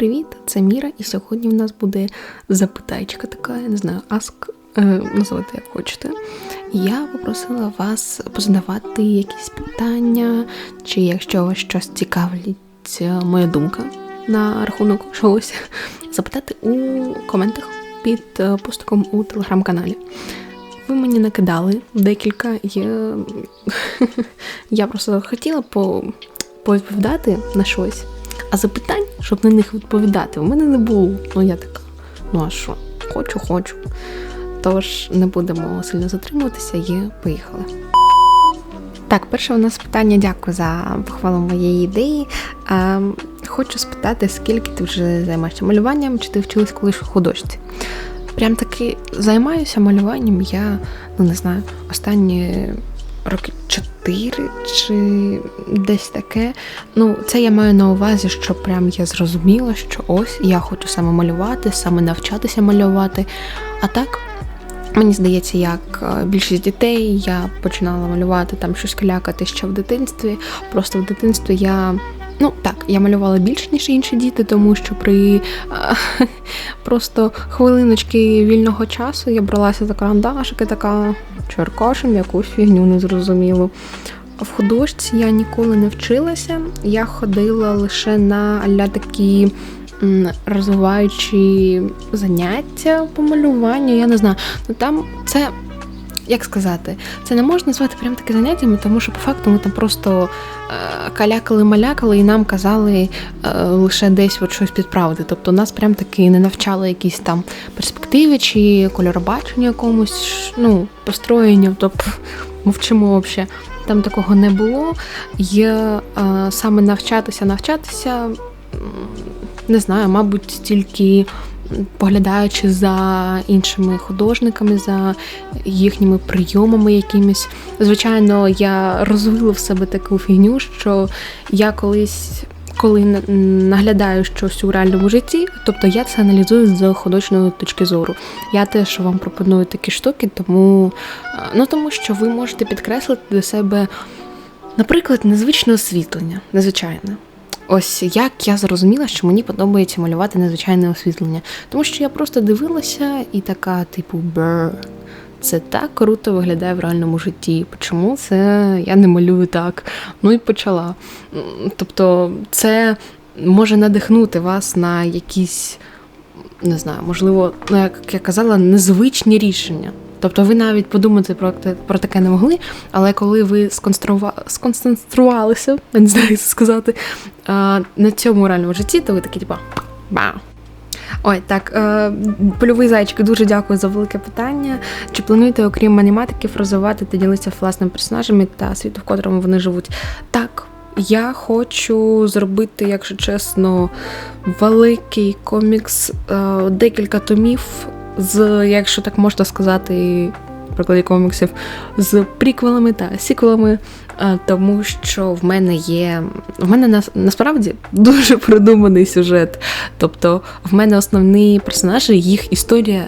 привіт! Це Міра, і сьогодні в нас буде запитайчика така, я не знаю, аск, е, називайте як хочете. Я попросила вас позадавати якісь питання, чи якщо вас щось цікавить, е, моя думка на рахунок чогось, запитати у коментах під е, постиком у телеграм-каналі. Ви мені накидали декілька. Я, я просто хотіла по... повідповідати на щось. А запитань, щоб на них відповідати, у мене не було. Ну я така, ну а що? Хочу, хочу. Тож не будемо сильно затримуватися і поїхали. Так, перше у нас питання, дякую за похвалу моєї ідеї. А, хочу спитати, скільки ти вже займаєшся малюванням, чи ти вчилась колись у художці? Прям таки займаюся малюванням я, ну не знаю, останні роки чотири чи десь таке. Ну, це я маю на увазі, що прям я зрозуміла, що ось я хочу саме малювати, саме навчатися малювати. А так. Мені здається, як е, більшість дітей я починала малювати там щось клякати ще в дитинстві. Просто в дитинстві я Ну так, я малювала більше, ніж інші діти, тому що при а, просто хвилиночки вільного часу я бралася за карандашики, така черкашем, якусь фігню незрозумілу. В художці я ніколи не вчилася. Я ходила лише на аля такі розвиваючі заняття по малюванню. Я не знаю. Ну там це як сказати, це не можна назвати прям таки заняттями, тому що по факту ми там просто е, калякали-малякали і нам казали е, лише десь от щось підправити. Тобто нас прям таки не навчали якісь там перспективи чи кольоробачення якомусь, ну, построєнню, тобто мовчимо взагалі. Там такого не було. Є е, саме навчатися, навчатися, не знаю, мабуть, тільки поглядаючи за іншими художниками, за їхніми прийомами якимись. Звичайно, я розвила в себе таку фігню, що я колись. Коли наглядаю щось у реальному житті, тобто я це аналізую з художньої точки зору. Я теж вам пропоную такі штуки, тому ну тому що ви можете підкреслити до себе, наприклад, незвичне освітлення, незвичайне. Ось як я зрозуміла, що мені подобається малювати незвичайне освітлення, тому що я просто дивилася і така, типу, бер. Це так круто виглядає в реальному житті. Чому це я не малюю так? Ну і почала. Тобто, це може надихнути вас на якісь, не знаю, можливо, ну, як я казала, незвичні рішення. Тобто ви навіть подумати про про таке не могли, але коли ви сконцентрувалися, я не знаю, як сказати, на цьому реальному житті, то ви такі, типа, бау. Ой, так, е, польовий зайчик, дуже дякую за велике питання. Чи плануєте, окрім аніматиків, розвивати та ділитися власними персонажами та світу, в котрому вони живуть? Так, я хочу зробити, якщо чесно, великий комікс, е, декілька томів з, якщо так можна сказати, прикладі коміксів, з приквелами та сіквелами, тому що в мене є. В мене насправді дуже продуманий сюжет. Тобто, в мене основні персонажі, їх історія,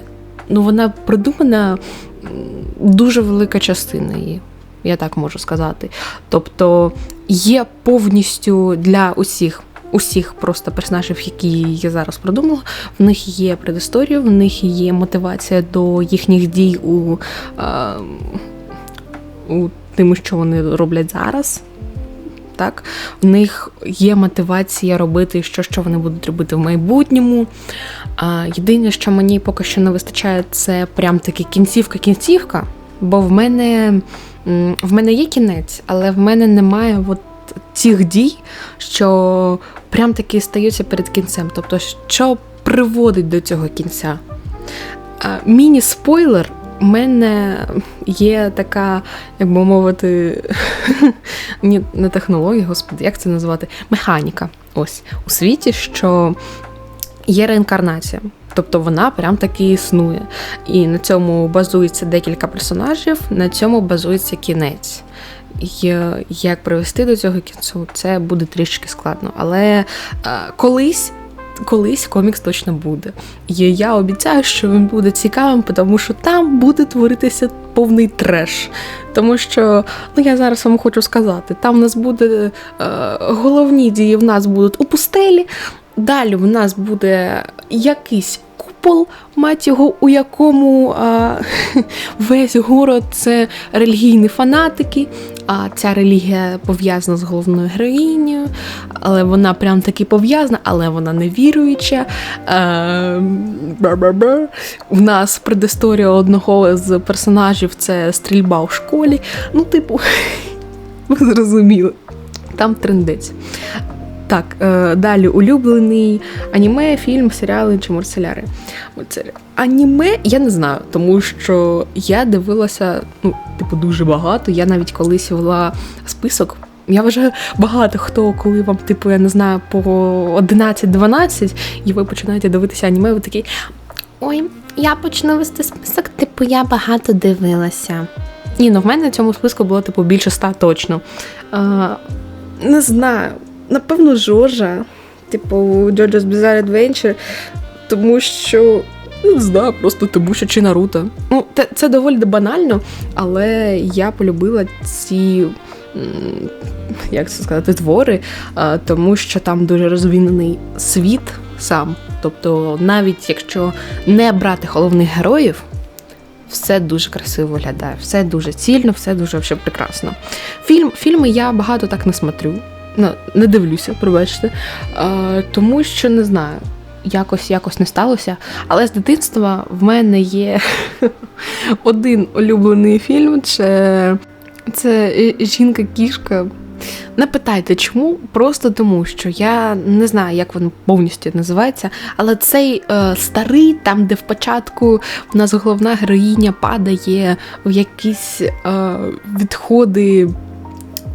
ну вона продумана дуже велика частина її. Я так можу сказати. Тобто є повністю для усіх усіх просто персонажів, які я зараз продумала, в них є предісторія, в них є мотивація до їхніх дій у, а, у тим, що вони роблять зараз. Так, В них є мотивація робити, що що вони будуть робити в майбутньому. А, Єдине, що мені поки що не вистачає, це прям таки кінцівка-кінцівка. Бо в мене в мене є кінець, але в мене немає от цих дій, що прям таки стаються перед кінцем. Тобто, що приводить до цього кінця? Міні-спойлер. У мене є така, як би мовити, не технологія, господи, як це назвати? Механіка. Ось у світі, що є реінкарнація. Тобто вона прям таки існує. І на цьому базується декілька персонажів, на цьому базується кінець. І як привести до цього кінцю, це буде трішки складно. Але е, колись. Колись комікс точно буде. І я обіцяю, що він буде цікавим, тому що там буде творитися повний треш. Тому що, ну я зараз вам хочу сказати, там у нас буде е, головні дії в нас будуть у пустелі, Далі в нас буде якийсь купол, мать його, у якому а, весь город це релігійні фанатики. А ця релігія пов'язана з головною героїнею, але вона прям таки пов'язана, але вона не віруюча. У нас предісторія одного з персонажів це стрільба в школі. Ну, типу, ви зрозуміли. Там трендець. Так, е, далі улюблений аніме, фільм, серіали чи мультсеріали. Аніме я не знаю, тому що я дивилася, ну, типу, дуже багато. Я навіть колись вела список. Я вважаю, багато хто, коли вам, типу, я не знаю, по 11-12, і ви починаєте дивитися аніме, ви такі. Ой, я почну вести список, типу, я багато дивилася. Ні, ну в мене на цьому списку було, типу, більше ста точно. А, не знаю. Напевно, Жоржа, типу, Jojo's Bizarre Adventure, тому що. Не знаю, просто тому що чи Наруто. Ну, це, це доволі банально, але я полюбила ці, як це сказати, твори, тому що там дуже розвинений світ сам. Тобто, навіть якщо не брати головних героїв, все дуже красиво виглядає, все дуже цільно, все дуже прекрасно. Фільм, фільми я багато так не смотрю. Ну, не дивлюся, пробачте. А, тому що не знаю, якось якось не сталося. Але з дитинства в мене є один улюблений фільм це, це жінка-кішка. Не питайте, чому? Просто тому, що я не знаю, як він повністю називається, але цей е, старий, там, де в початку в нас головна героїня падає в якісь е, відходи.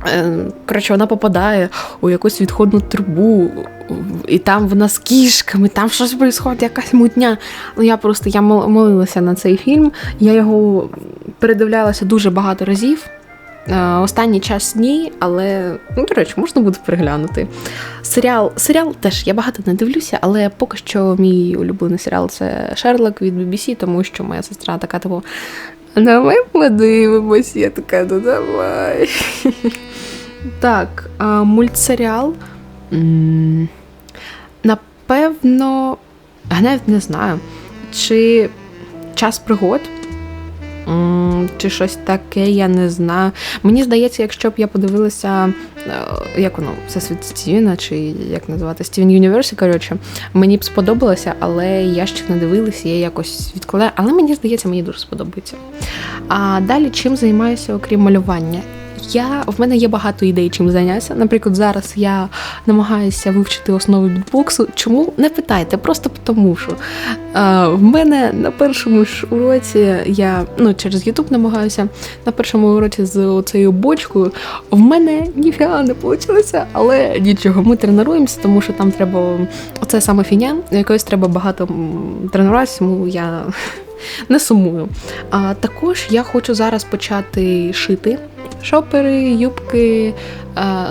Е, Коротше, вона попадає у якусь відходну трубу, і там вона з кішками, там щось відбувається, якась мутня. Ну я просто я молилася на цей фільм. Я його передивлялася дуже багато разів. Е, Останній час ні, але ну, до речі, можна буде переглянути. Серіал серіал теж я багато не дивлюся, але поки що мій улюблений серіал це Шерлок від BBC, тому що моя сестра така типу, давай подивимось. Я така, ну давай. Так, а, мультсеріал. Напевно, я навіть не знаю. Чи час пригод? Чи щось таке, я не знаю. Мені здається, якщо б я подивилася, як воно, Всесвіт Стівена, чи як називати Стівен Юніверсі, коротше, мені б сподобалося, але я ще не дивилася, я якось відкладаю. Але мені здається, мені дуже сподобається. А далі чим займаюся, окрім малювання? Я в мене є багато ідей, чим зайнятися. Наприклад, зараз я намагаюся вивчити основи бітбоксу. Чому не питайте? Просто тому що е, в мене на першому ж уроці я ну через Ютуб намагаюся на першому уроці з оцею бочкою. В мене ніфіга не вийшло, але нічого. Ми тренуємося, тому що там треба оце саме фіня, якоїсь треба багато тренуватися, тому я. Не сумую. А також я хочу зараз почати шити шопери, юбки,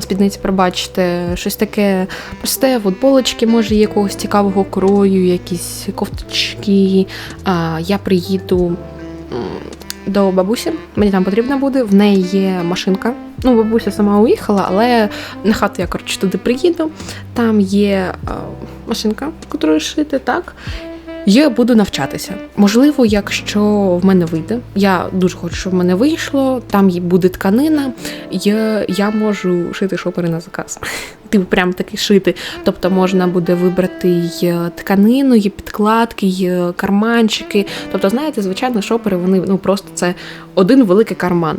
спідниці, пробачте, щось таке просте, футболочки, може, якогось цікавого крою, якісь кофточки. А, я приїду до бабусі, мені там потрібно буде, в неї є машинка. Ну, бабуся сама уїхала, але на хату я коротше туди приїду. Там є а, машинка, якою шити, так. Я буду навчатися. Можливо, якщо в мене вийде, я дуже хочу, щоб в мене вийшло. Там буде тканина, я, я можу шити шопери на заказ. Типу, прям таки шити. Тобто можна буде вибрати й тканину, є підкладки, є карманчики. Тобто, знаєте, звичайно, шопери вони ну просто це один великий карман.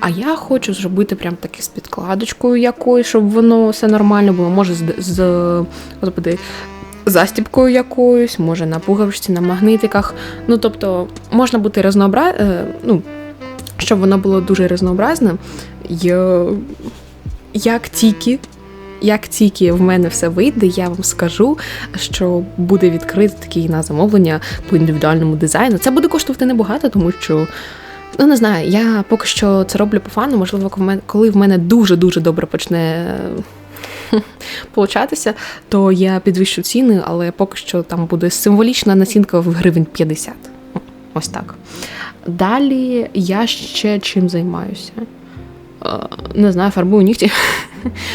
А я хочу зробити прям таки з підкладочкою якоюсь, щоб воно все нормально було. Може, з, з господи, застібкою якоюсь, може на пуговичці, на магнитиках. Ну, тобто, можна бути разнообра... е, ну, щоб воно було дуже е, як тільки. Як тільки в мене все вийде, я вам скажу, що буде відкрито такий на замовлення по індивідуальному дизайну. Це буде коштувати небагато, тому що ну не знаю, я поки що це роблю по фану. Можливо, коли в мене- коли в мене дуже дуже добре почне получатися, то я підвищу ціни, але поки що там буде символічна націнка в гривень 50. Ось так. Далі я ще чим займаюся. Е, Не знаю, фарбую нігті.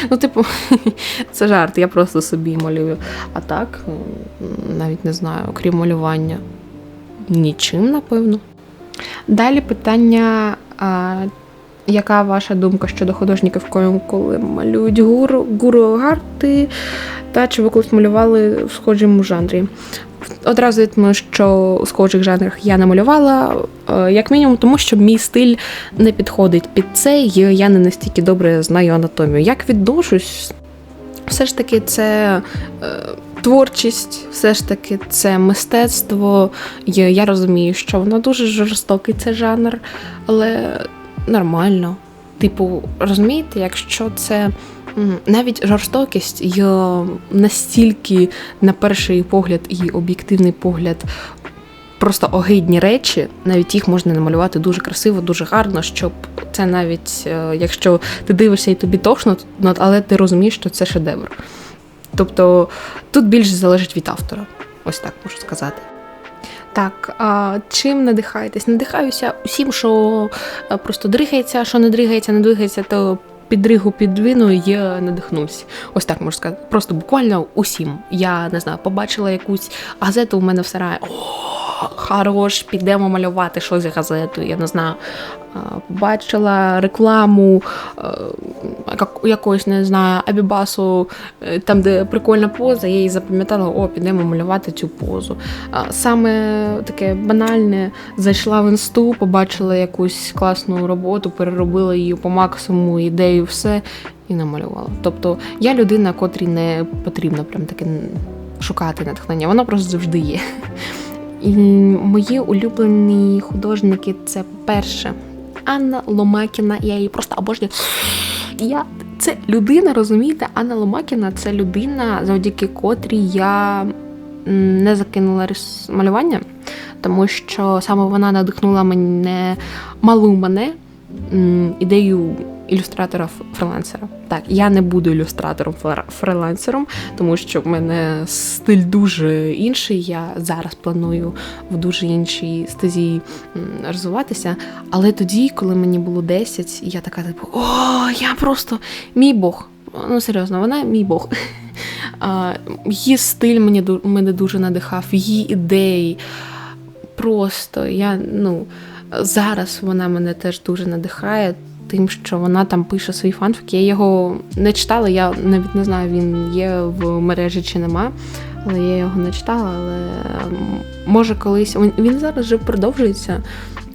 Ну, типу, це жарт, я просто собі малюю. А так, навіть не знаю, окрім малювання. Нічим, напевно. Далі питання. Яка ваша думка щодо художників, коли малюють гуру, гуру гарти, та чи ви колись малювали в схожому жанрі? Одразу відмію, що у схожих жанрах я не малювала, е, як мінімум, тому що мій стиль не підходить під це, і я не настільки добре знаю анатомію. Як відношусь, все ж таки це е, творчість, все ж таки це мистецтво. Я розумію, що воно дуже жорстокий це жанр, але нормально. Типу, розумієте, якщо це навіть жорстокість є настільки, на перший погляд і об'єктивний погляд, просто огидні речі, навіть їх можна намалювати дуже красиво, дуже гарно, щоб це навіть, е, якщо ти дивишся і тобі тошно, але ти розумієш, що це шедевр. Тобто тут більше залежить від автора, ось так можу сказати. Так, а чим надихаєтесь? Надихаюся усім, що е, просто дригається, що не дригається, не дригається, то підригу підвину я надихнусь. Ось так можу сказати. Просто буквально усім. Я не знаю, побачила якусь газету у мене в сараї. О, хорош, підемо малювати щось газету. Я не знаю. Бачила рекламу якогось, не знаю, Абібасу, е, там, де прикольна поза, я її запам'ятала, о, підемо малювати цю позу. Саме таке банальне, зайшла в інсту, побачила якусь класну роботу, переробила її по максимуму, ідею, все і намалювала. Тобто я людина, котрій не потрібно прям таке шукати натхнення, воно просто завжди є. І мої улюблені художники це перше. Анна Ломакіна, я її просто обожнюю. Я це людина, розумієте, Анна Ломакіна це людина, завдяки котрій я не закинула малювання, тому що саме вона надихнула мене малу мене ідею ілюстратора фрилансера. Так, я не буду ілюстратором фрилансером, тому що в мене стиль дуже інший. Я зараз планую в дуже іншій стезі розвиватися. Але тоді, коли мені було 10, я така типу: о, я просто мій Бог. Ну, серйозно, вона мій Бог. Її стиль мені мене дуже надихав, її ідеї. Просто я ну зараз вона мене теж дуже надихає тим, що вона там пише свої фанфіки. Я його не читала, я навіть не знаю, він є в мережі чи нема. Але я його не читала, але може колись він зараз вже продовжується.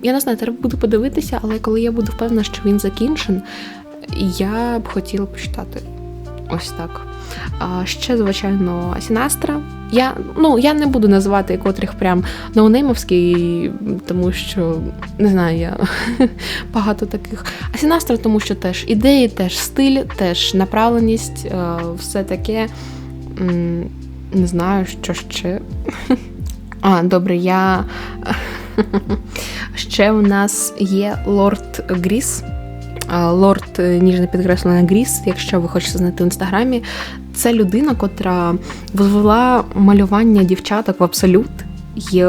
Я не знаю, треба буду подивитися, але коли я буду впевнена, що він закінчен, я б хотіла почитати. Ось так. Ще, звичайно, Сінастра. Я ну, я не буду називати котрих прям ноунеймовський, тому що не знаю, я багато таких. А Сінастра, тому що теж ідеї, теж стиль, теж направленість, все таке. Не знаю, що ще. А, добре, я. Ще у нас є Лорд Гріс. Лорд е, ніжне підкреслена Гріс, якщо ви хочете знайти в інстаграмі, це людина, котра визвела малювання дівчаток в абсолют. І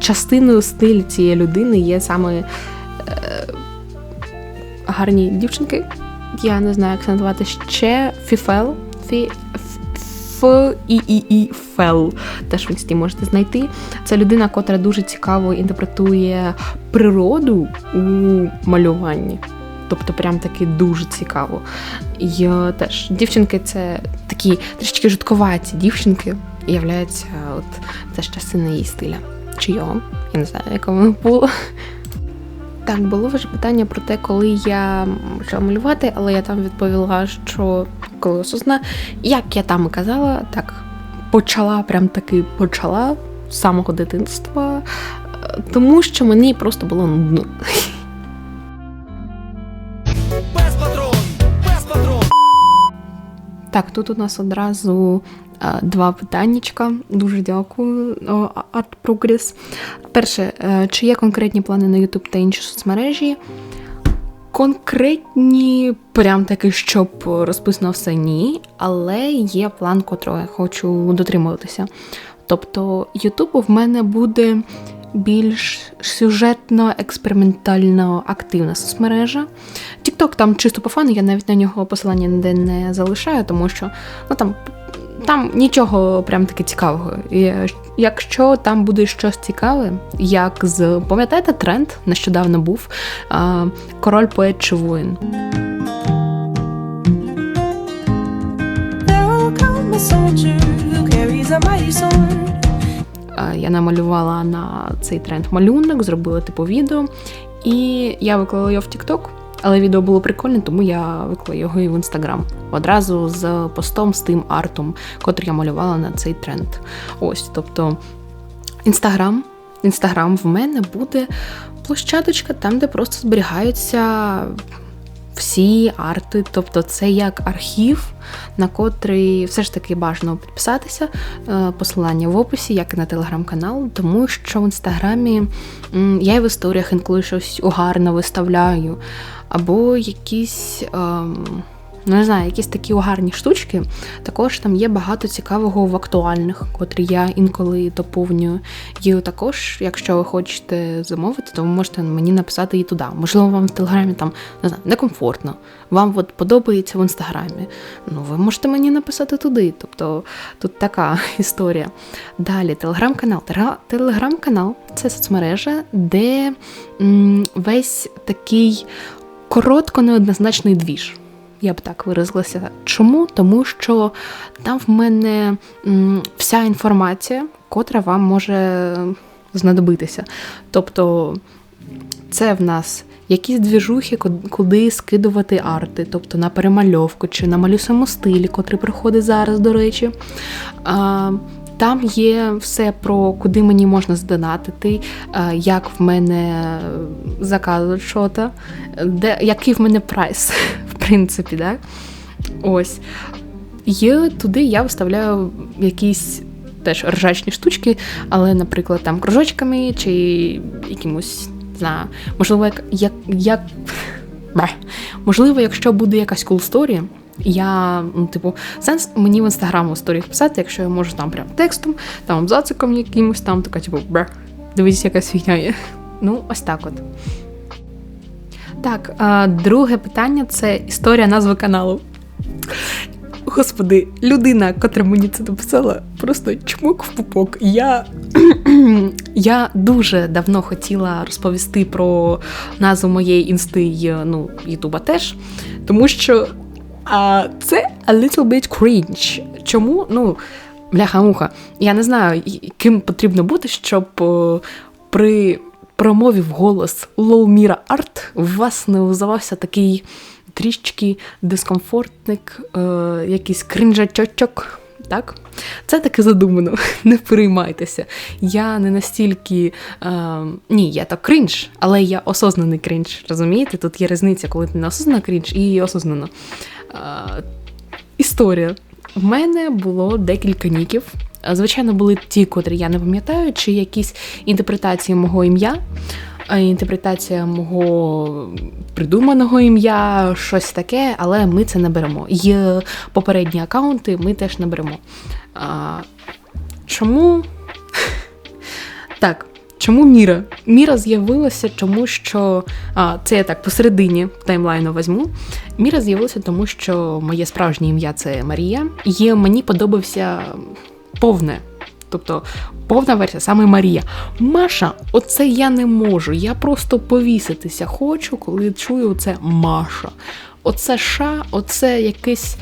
частиною стилю цієї людини є саме е, гарні дівчинки. Я не знаю, як це назвати ще Фіфел. Фі, і і і Фел. Теж в інсті можете знайти. Це людина, котра дуже цікаво інтерпретує природу у малюванні. Тобто, прям таки дуже цікаво. І теж дівчинки це такі трішки жутковаті дівчинки, і являються от теж частина її стиля. Чи його? Я не знаю, яка воно було. Так, було вже питання про те, коли я почала малювати, але я там відповіла, що коли осозна, як я там і казала, так почала, прям таки почала з самого дитинства, тому що мені просто було нудно. Так, тут у нас одразу а, два питаннячка. Дуже дякую, Art Progress. Перше, е, чи є конкретні плани на YouTube та інші соцмережі? Конкретні, прям таки, щоб розписано все ні, але є план, котрого я хочу дотримуватися. Тобто, YouTube в мене буде більш сюжетно, експериментально активна соцмережа. TikTok там чисто по фану, я навіть на нього посилання ніде не залишаю, тому що ну, там там нічого прям таки цікавого. І Якщо там буде щось цікаве, як з пам'ятаєте, тренд нещодавно був Король поет чи воїн. Я намалювала на цей тренд малюнок, зробила типу відео, і я виклала його в TikTok. Але відео було прикольне, тому я виклала його і в інстаграм. Одразу з постом з тим артом, котрий я малювала на цей тренд. Ось, тобто інстаграм. Інстаграм в мене буде площадочка там, де просто зберігаються всі арти, тобто це як архів, на котрий все ж таки бажано підписатися. Е, посилання в описі, як і на телеграм-канал, тому що в інстаграмі я і в історіях інколи щось угарно виставляю, або якісь. Ем, Ну, не знаю, якісь такі гарні штучки. Також там є багато цікавого в актуальних, котрі я інколи доповнюю. І також, якщо ви хочете замовити, то ви можете мені написати і туди. Можливо, вам в телеграмі там не знаю, некомфортно. Вам от подобається в інстаграмі. Ну, ви можете мені написати туди. Тобто тут така історія. Далі, телеграм-канал. Телеграм-канал це соцмережа, де м, весь такий коротко неоднозначний двіж я б так виразилася. Чому? Тому що там в мене вся інформація, котра вам може знадобитися. Тобто це в нас якісь двіжухи, куди скидувати арти, тобто на перемальовку чи на малюсому стилі, котрий приходить зараз, до речі. Там є все про куди мені можна здонатити, е, як в мене заказують що-то, де, який в мене прайс, в принципі. Да? Ось. І туди я вставляю якісь теж ржачні штучки, але, наприклад, там кружочками чи якимось, знаю, можливо, як. як. Можливо, якщо буде якась cool я, ну, типу, сенс мені в інстаграму в сторіях писати, якщо я можу там прям текстом, там абзациком якимось, там така, типу, бр, дивіться, яка фігня є. Ну, ось так от. Так, а, друге питання це історія назви каналу. Господи, людина, котра мені це написала, просто чмок в пупок. Я я дуже давно хотіла розповісти про назву моєї інсти ну, Ютуба теж, тому що а це a little bit cringe. Чому? Ну, бляха-муха. Я не знаю, ким потрібно бути, щоб при промові в голос Mira Art у вас не визивався такий трішки дискомфортник, е, якийсь кринжачочок. Так? Це таки задумано, не переймайтеся. Я не настільки. Е, ні, я так кринж, але я осознаний кринж. Розумієте? Тут є різниця, коли ти не осознано кринж і осознано. Історія. В мене було декілька ніків. Звичайно, були ті, котрі я не пам'ятаю, чи якісь інтерпретації мого ім'я, інтерпретація мого придуманого ім'я, щось таке, але ми це не беремо. І попередні аккаунти ми теж не беремо. Чому? Так, Чому Міра? Міра з'явилася, тому що а, це я так посередині таймлайну візьму. Міра з'явилася, тому що моє справжнє ім'я це Марія, і мені подобався повне. Тобто повна версія саме Марія. Маша, оце я не можу. Я просто повіситися хочу, коли чую це Маша оце ша, оце якась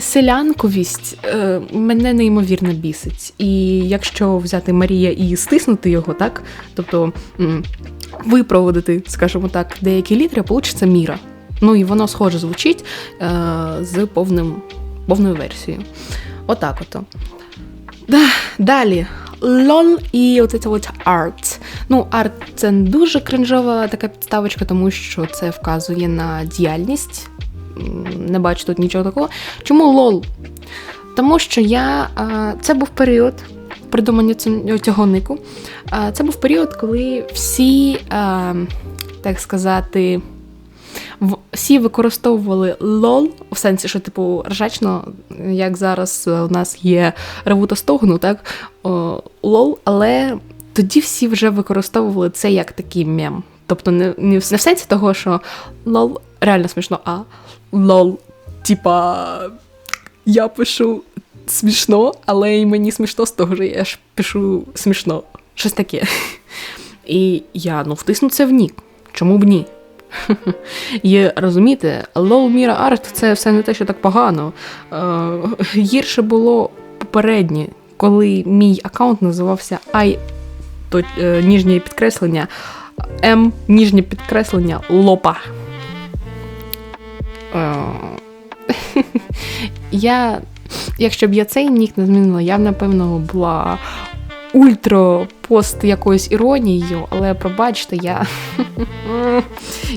селянковість е, мене неймовірно бісить. І якщо взяти Марія і стиснути його, так, тобто випроводити, скажімо так, деякі літери, получиться міра. Ну і воно схоже звучить е, з повним, повною версією. Отак ото. Далі. LOL і оце от арт. Ну, арт це дуже кринжова така підставочка, тому що це вказує на діяльність. Не бачу тут нічого такого. Чому лол? Тому що я. Це був період придумання цього нику. Це був період, коли всі, так сказати, всі використовували лол, в сенсі, що, типу, ржачно, як зараз у нас є ревута стогну, так? Лол, але тоді всі вже використовували це як такий мем. Тобто не, не в сенсі того, що лол реально смішно, а лол, типа я пишу смішно, але й мені смішно з того, що я ж пишу смішно. Щось таке. І я ну втисну це в нік. Чому б ні? І розумієте, лол Міра Арт це все не те, що так погано. Е, гірше було попереднє, коли мій аккаунт називався I то, е, ніжнє підкреслення М ніжнє підкреслення лопа. Е, я, якщо б я цей нік не змінила, я б, напевно, була ультра пост якоюсь іронією, але пробачте, я,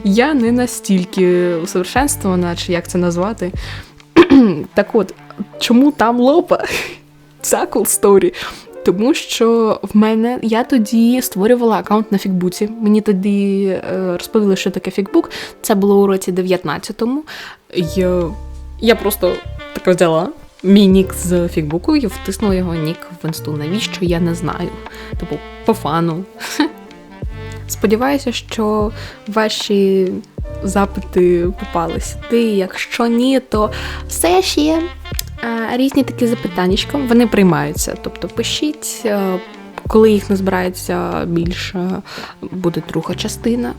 я не настільки усовершенствована, чи як це назвати. так от, чому там лопа? Cool story. Тому що в мене я тоді створювала аккаунт на Фікбуці. Мені тоді е, розповіли, що таке Фікбук. Це було у році 19-му. Я, я просто так взяла мій нік з Фікбуку і втиснула його нік в інсту. Навіщо? Я не знаю. Типу, по фану. Сподіваюся, що ваші запити попали сюди. Якщо ні, то все ж є різні такі запитаннячка. Вони приймаються. Тобто пишіть, е, коли їх не збирається більше, буде друга частина.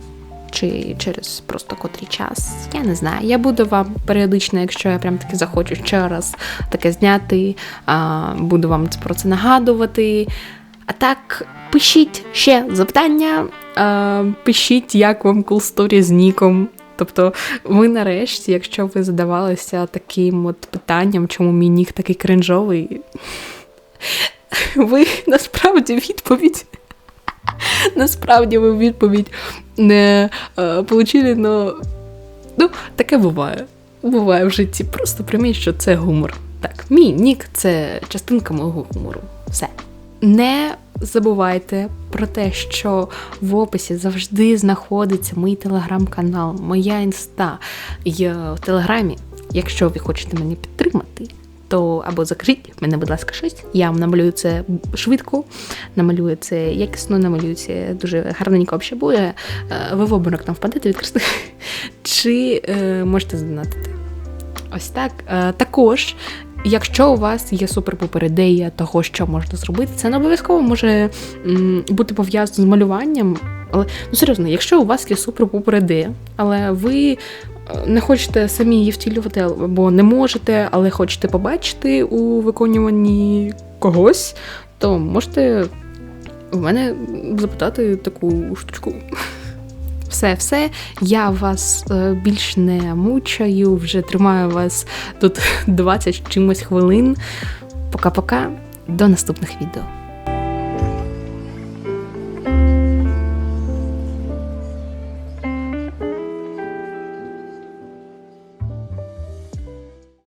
Чи через просто котрий час. Я не знаю. Я буду вам періодично, якщо я прям таки захочу ще раз таке зняти, буду вам про це нагадувати. А так, пишіть ще запитання, пишіть, як вам cool story з ніком. Тобто, ви нарешті, якщо ви задавалися таким от питанням, чому мій нік такий кринжовий, ви насправді відповідь. Насправді ви відповідь не е, получили, ну, таке буває. Буває в житті. Просто прийміть, що це гумор. Так, мій нік це частинка мого гумору. Все. Не забувайте про те, що в описі завжди знаходиться мій телеграм-канал, моя інста. І в телеграмі, якщо ви хочете мене підтримати, то або закажіть мене, будь ласка, щось. Я вам намалюю це швидко, намалюю це якісно, намалюю це дуже гарненько взагалі буде. Е, Ви в обморок там впадете від відкрити. Чи е, можете задонатити? Ось так. Е, також, якщо у вас є супер-пупер ідея того, що можна зробити, це не обов'язково може бути пов'язано з малюванням. Але ну серйозно, якщо у вас є супер-пупер ідея, але ви не хочете самі її втілювати, або не можете, але хочете побачити у виконуванні когось, то можете в мене запитати таку штучку. Все, все, я вас е, більш не мучаю, вже тримаю вас тут 20 чимось хвилин. Пока-пока, до наступних відео.